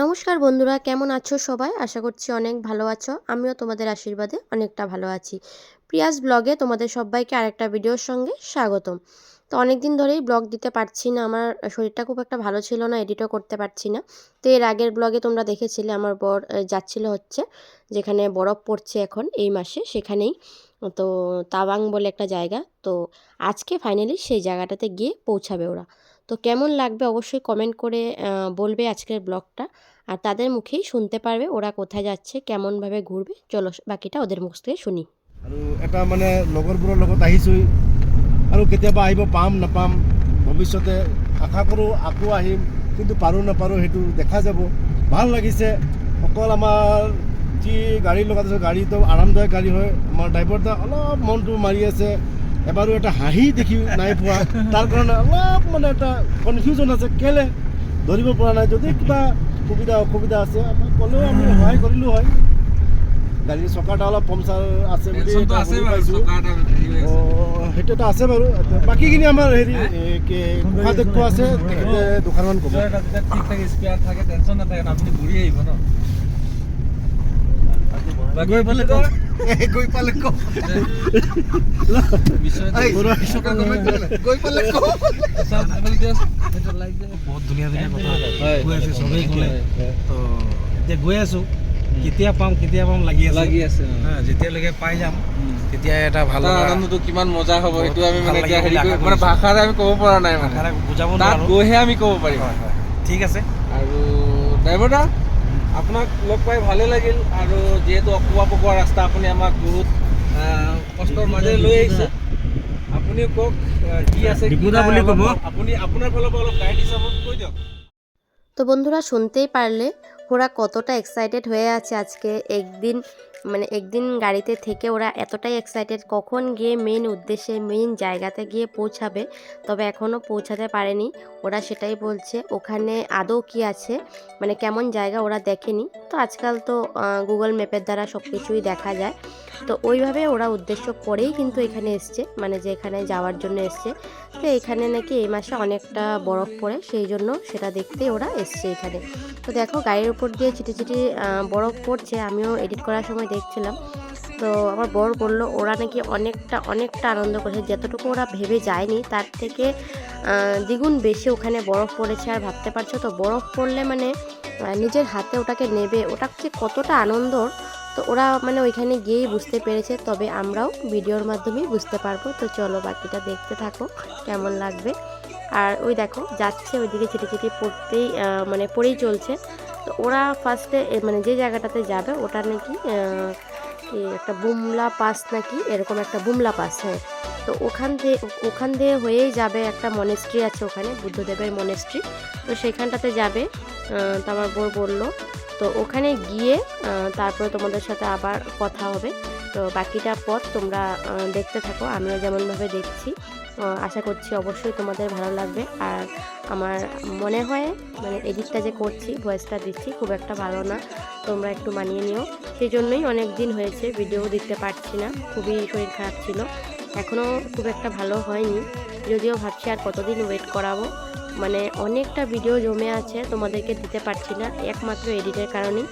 নমস্কার বন্ধুরা, কেমন আছো সবাই? আশা করছি অনেক ভালো আছো। আমিও তোমাদের আশীর্বাদে অনেকটা ভালো আছি। প্রিয়াস ব্লগে তোমাদের সবাইকে আরেকটা ভিডিওর সঙ্গে স্বাগতম। তো অনেক দিন ধরেই ব্লগ দিতে পারছি না, আমার শরীরটা খুব একটা ভালো ছিল না, এডিটও করতে পারছি না। তো এর আগের ব্লগে তোমরা দেখেছিলে, আমার বর যাচ্ছিল হচ্ছে, যেখানে বরফ পড়ছে এখন এই মাসে, সেখানেই। তো তাওয়াং বলে একটা জায়গা, তো আজকে ফাইনালি সেই জায়গাটাতে গিয়ে পৌঁছাবে ওরা। তো কেমন লাগবে অবশ্যই কমেন্ট করে বলবে আজকের ব্লগটা। আর তাদের মুখেই শুনতে পারবে ওরা কোথায় যাচ্ছে, কেমনভাবে ঘুরবে। চলো বাকিটা ওদের মুখ থেকে শুনি। আৰু এটা মানে লগৰবোৰৰ লগত আহিছোঁ আৰু কেতিয়াবা আহিব পাম, নাপাম, ভৱিষ্যতে আশা কৰোঁ আকৌ আহিম, কিন্তু পাৰোঁ, নাপাৰোঁ সেইটো দেখা যাব। ভালো লাগিছে। অকল আমাৰ যি গাড়ীৰ লগত আছে গাড়ীটো আৰামদায়ক গাড়ী হয়। আমাৰ ড্ৰাইভাৰটা অলপ মনটো মাৰি আছে। এবাৰো এটা হাঁহি দেখি নাই পোৱা। তাৰ কাৰণে অলপ মানে এটা কনফিউজন আছে কেলে ধৰিব পৰা নাই। যদি কিবা সুবিধা অসুবিধা আছে আমাক ক'লেও আমি সহায় কৰিলোঁ হয়। গাড়ীৰ চকাটা অলপ পামচাৰ আছে বুলি পাইছোঁ। চকা এটা। সেইটো এটা আছে বাৰু। বাকীখিনি আমাৰ হেৰি কোষাধ্যক্ষ আছে তেখেতে দুখানমান ক'ব। এটা থাকে টেনচন নাথাকে আপুনি ঘূৰি আহিব ন? পালে বিশ্বজিতৰ- গৈ যে- বহুত ধুনীয়া ধুনীয়া কথা। হয়। আছে ক'লে তো এতিয়া গৈ আছোঁ। কেতিয়া পাম কেতিয়া পাম লাগি আছে। লাগি আছে হা, যেতিয়ালৈকে পাই যাম তেতিয়া এটা ভালো আনন্দটো কিমান মজা হ'ব সেইটো আমি মানে এতিয়া হেৰি মানে। ভাষাৰে আমি ক'ব পৰা নাই মানে। বুজাব তাত গৈহে আমি ক'ব পাৰিম। হয় হয়। ঠিক আছে। আৰু ড্ৰাইভাৰ দা? আপোনাক লগ পাই ভালে লাগিল আৰু যিহেতু অকোৱা পকোৱা ৰাস্তা আপুনি আমাক বহুত কষ্টর কষ্টৰ মাজেৰে লৈ আহিছে আপুনি কওক কি আছে বুলি ক'ব। আপনি আপুনি আপোনাৰ ফালৰ পৰা অলপ গাইড হিচাপত কৈ দিয়ক তো বন্ধুরা শুনতেই পারলে ওরা কতটা এক্সাইটেড হয়ে আছে আজকে একদিন মানে একদিন গাড়িতে থেকে ওরা এতটাই এক্সাইটেড কখন গিয়ে মেন উদ্দেশ্যে মেন জায়গাতে গিয়ে পৌঁছাবে, তবে এখনও পৌঁছাতে পারেনি। ওরা সেটাই বলছে, ওখানে আদৌ কি আছে? মানে কেমন জায়গা ওরা দেখেনি। তো আজকাল তো গুগল ম্যাপের দ্বারা সব কিছুই দেখা যায়। তো ওইভাবে ওরা উদ্দেশ্য করেই কিন্তু এখানে এসছে মানে যে এখানে যাওয়ার জন্য এসছে। তো এখানে নাকি এই মাসে অনেকটা বরফ পড়ে, সেই জন্য সেটা দেখতেই ওরা এসছে এখানে। তো দেখো গাড়ির উপর দিয়ে চিটি চিটি বরফ পড়ছে, আমিও এডিট করার সময় দেখছিলাম। তো আমার বর বলল, ওরা নাকি অনেকটা অনেকটা আনন্দ করেছে। যতটুকু ওরা ভেবে যায়নি, তার থেকে দ্বিগুণ বেশি ওখানে বরফ পড়েছে। আর ভাবতে পারছ তো, বরফ পড়লে মানে নিজের হাতে ওটাকে নেবে। ওটা যে কতটা আনন্দর তো ওরা মানে ওইখানে গিয়েই বুঝতে পেরেছে। তবে আমরাও ভিডিওর মাধ্যমেই বুঝতে পারব। তো চলো বাকিটা দেখতে থাকো, কেমন লাগবে। আর ওই দেখো, যাচ্ছে ওইদিকে ছিটি ছিটি পড়তেই মানে পড়েই চলছে। তো ওরা ফার্স্টে মানে যে জায়গাটাতে যাবে, ওটা নাকি কি একটা বুমলা পাস নাকি, এরকম একটা বুমলা পাস হ্যাঁ। তো ওখান দিয়ে ওখান দিয়ে হয়েই যাবে একটা মনেস্ট্রি আছে ওখানে, বুদ্ধদেবের মনেস্ট্রি তো সেখানটাতে যাবে তো আমার বোর বলল, তো ওখানে গিয়ে তারপরে তোমাদের সাথে আবার কথা হবে। তো বাকিটা পথ তোমরা দেখতে থাকো, আমিও যেমনভাবে দেখছি। আশা করছি অবশ্যই তোমাদের ভালো লাগবে। আর আমার মনে হয় মানে এডিটটা যে করছি ভয়েসটা দিচ্ছি, খুব একটা ভালো না। তোমরা একটু মানিয়ে নিও। সেই জন্যই অনেক দিন হয়েছে ভিডিও দিতে পারছি না। খুবই শরীর খারাপ ছিল। এখনও খুব একটা ভালো হয়নি। যদিও ভাবছি আর কতদিন ওয়েট করাবো। মানে অনেকটা ভিডিও জমে আছে, তোমাদেরকে দিতে পারছি না। একমাত্র এডিটের কারণেই।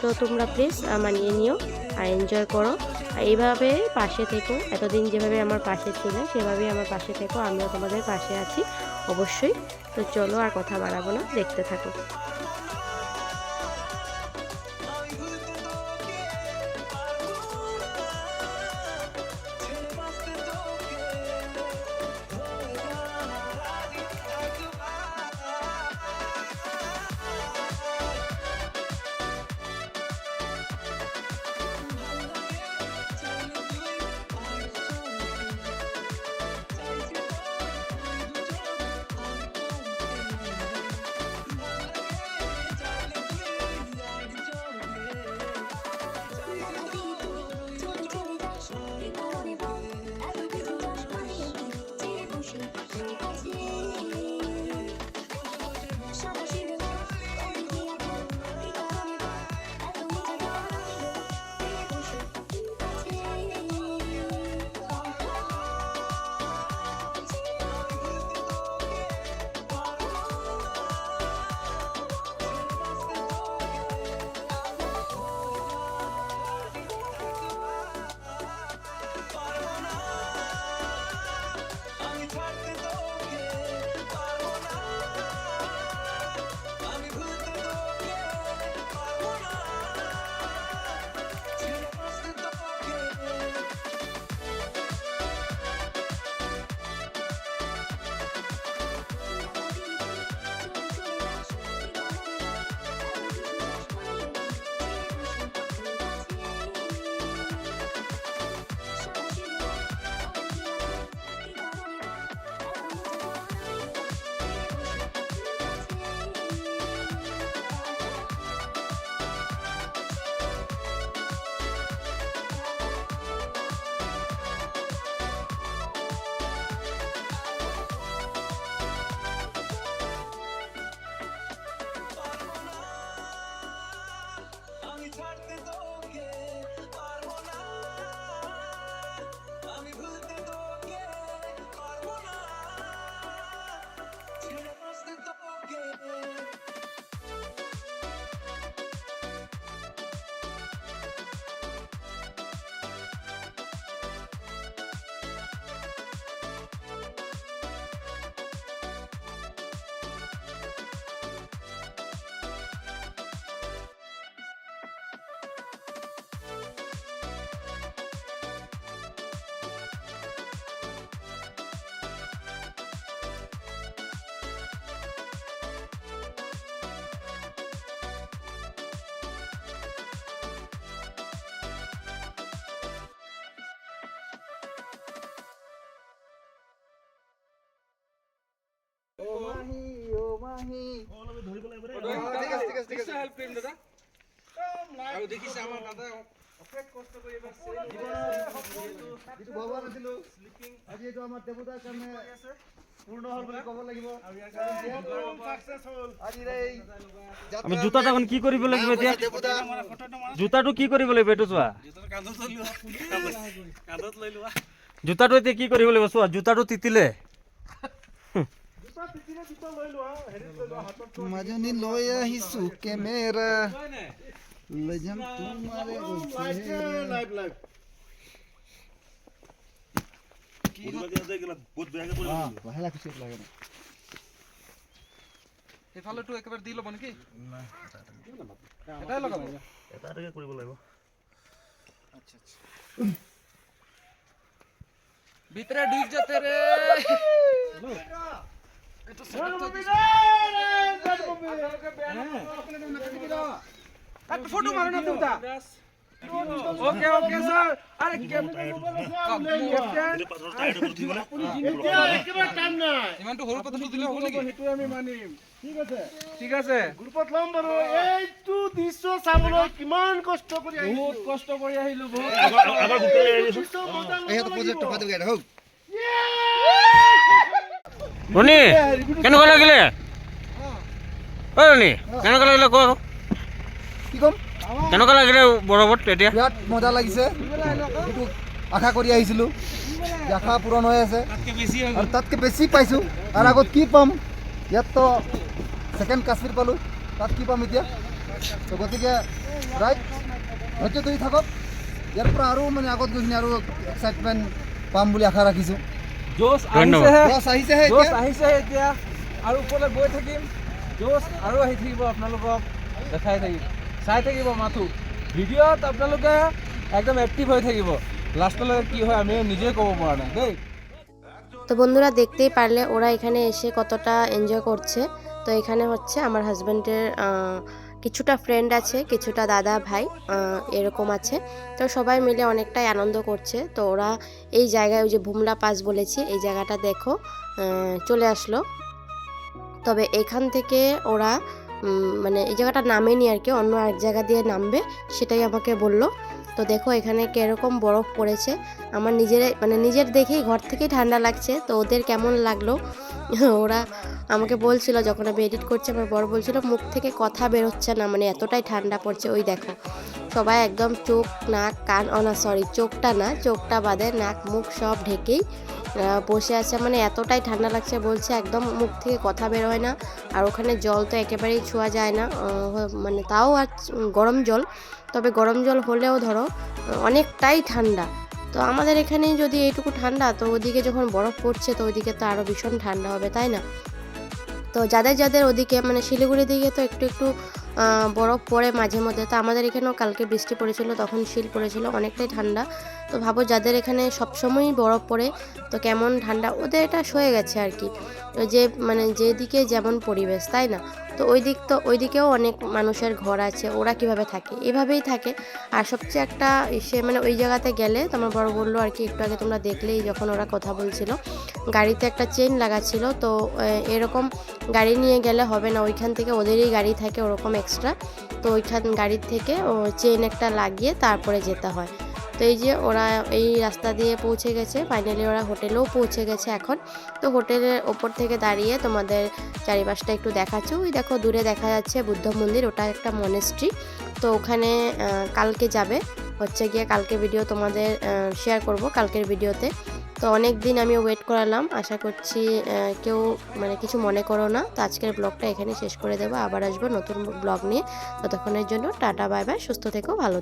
তো তোমরা প্লিজ মানিয়ে নিও। আর এনজয় করো। এইভাবে পাশে থেকো। এতদিন যেভাবে আমার পাশে ছিল, সেভাবেই আমার পাশে থেকো। আমিও তোমাদের পাশে আছি, অবশ্যই। তো চলো আর কথা বাড়াবো না, দেখতে থাকো। আমাৰ দেৱতাৰ কাৰণে ক'ব লাগিব। আমি জোতাটো এখন কি কৰিব লাগিব এতিয়া? জোতাটো কি কৰিব লাগিব এইটো চোৱা। জোতাটো এতিয়া কি কৰিব লাগিব? চোৱা জোতাটো তিতিলে। মাজনী লৈ আহিছো কেমেৰা লৈ যাম তোমাৰে সেইফালেতো একেবাৰে দি ল'ব নেকি এটাই লগাব ভিতরে ডুব যেতে রে ফটো মারো না তুমি ওকে ওকে স্যার। আরে ঠিক আছে। ঠিক আছে। গ্ৰুপত ল'ম বাৰু এইটো দৃশ্য চাবলৈ কিমান কষ্ট কৰি বহুত কষ্ট কৰি আহিলো বহুত দৃশ্য মজা ল'ব এইটো লাগিব। প্ৰজেক্ট ফাটি গাড়ী হওক ৰণী কেনেকুৱা লাগিলে ঐ ৰণী কেনেকুৱা লাগিলে কোৱা আকৌ। কি ক'ম? কেনেকুৱা লাগিলে বৰফত এতিয়া? বিৰাট মজা লাগিছে। আশা কৰি আহিছিলোঁ। আশা পূৰণ হৈ আছে। আৰু তাতকৈ বেছি পাইছোঁ। আৰু আগত কি পাম? ইয়াততো ছেকেণ্ড কাশ্মীৰ পালোঁ। তাত কি পাম এতিয়া? তো গতিকে ৰাইট ধৈৰ্য ধৰি থাকক। ইয়াৰ পৰা আৰু মানে আগত গৈ কিনে আৰু এক্সাইটমেণ্ট পাম বুলি আশা ৰাখিছোঁ। জোচ ধন্যবাদ। আহিছেহে বছ আহিছেহে জোচ আহিছেহে এতিয়া। আৰু ওপৰলৈ গৈ থাকিম। জোচ আৰু আহি থাকিব আপোনালোকক। দেখাই থাকিম। চাই থাকিব মাথো। ভিডিঅ'ত আপোনালোকে একদম এক্টিভ হৈ থাকিব। লাষ্টলৈকে কি হয় আমি নিজে ক'ব পৰা নাই দেই। তো বন্ধুরা দেখতেই পারলে ওরা এখানে এসে কতটা এনজয় করছে। তো এখানে হচ্ছে আমার হাজব্যান্ডের কিছুটা ফ্রেন্ড আছে, কিছুটা দাদা ভাই এরকম আছে। তো সবাই মিলে অনেকটাই আনন্দ করছে। তো ওরা এই জায়গায় ওই যে ভুমলা পাস বলেছি, এই জায়গাটা দেখো চলে আসলো। তবে এখান থেকে ওরা মানে এই জায়গাটা নামেনি আর কি, অন্য এক জায়গা দিয়ে নামবে, সেটাই আমাকে বলল। তো দেখো এখানে কীরকম বরফ পড়েছে। আমার নিজের মানে নিজের দেখেই ঘর থেকেই ঠান্ডা লাগছে। তো ওদের কেমন লাগল? ওরা আমাকে বলছিল, যখন আমি এডিট করছি, আমার বড় বলছিল, মুখ থেকে কথা বেরোচ্ছে না মানে এতটাই ঠান্ডা পড়ছে, ওই দেখো। সবাই একদম চোখ, নাক, কান, ও না সরি চোখটা না, চোখটা বাদে, নাক, মুখ সব ঢেকেই বসে আছে। মানে এতটাই ঠান্ডা লাগছে বলছে, একদম মুখ থেকে কথা বের হয় না, আর ওখানে জল তো একেবারেই ছোঁয়া যায় না মানে তাও আর গরম জল, তবে গরম জল হলেও ধরো, অনেকটাই ঠান্ডা। তো আমাদের এখানে যদি এইটুকু ঠান্ডা, তো ওদিকে যখন বরফ পড়ছে, তো ওদিকে তো আরও ভীষণ ঠান্ডা হবে, তাই না? তো যাদের যাদের ওদিকে মানে শিলিগুড়ি দিকে তো একটু একটু বরফ পড়ে মাঝে মধ্যে, তো আমাদের এখানেও কালকে বৃষ্টি পড়েছিল, তখন শিল পড়েছিল, অনেকটাই ঠান্ডা। তো ভাবো যাদের এখানে সবসময়ই বরফ পড়ে, তো কেমন ঠান্ডা, ওদের এটা সয়ে গেছে আর কি। যে মানে যেদিকে যেমন পরিবেশ, তাই না? তো ওই দিক তো, ওই দিকেও অনেক মানুষের ঘর আছে, ওরা কীভাবে থাকে? এভাবেই থাকে। আর সবচেয়ে একটা সে মানে ওই জায়গাতে গেলে তোমার বড় বলল আর কি, একটু আগে তোমরা দেখলেই যখন ওরা কথা বলছিল। গাড়িতে একটা চেন লাগা ছিল, তো এরকম গাড়ি নিয়ে গেলে হবে না, ওইখান থেকে ওদেরই গাড়ি থাকে ওরকম এক্সট্রা তো ওইখান, গাড়ির থেকে ও চেন একটা লাগিয়ে তারপরে যেতে হয়। তো এই যে ওরা এই রাস্তা দিয়ে পৌঁছে গেছে। ফাইনালি ওরা হোটেলেও পৌঁছে গেছে এখন। তো হোটেলের ওপর থেকে দাঁড়িয়ে তোমাদের চারিপাশটা একটু দেখাচ্ছে। ওই দেখো দূরে দেখা যাচ্ছে বুদ্ধ মন্দির, ওটা একটা মনেস্ট্রি তো ওখানে কালকে যাবে। হচ্ছে গিয়ে কালকে ভিডিও তোমাদের শেয়ার করব কালকের ভিডিওতে তো অনেক দিন আমি ওয়েট করালাম। আশা করছি কেউ মানে কিছু মনে করো না। তো আজকের ব্লগটা এখানে শেষ করে দেবো। আবার আসব নতুন ব্লগ নিয়ে। ততক্ষণের জন্য টাটা বাই বাই সুস্থ থেকো, ভালো।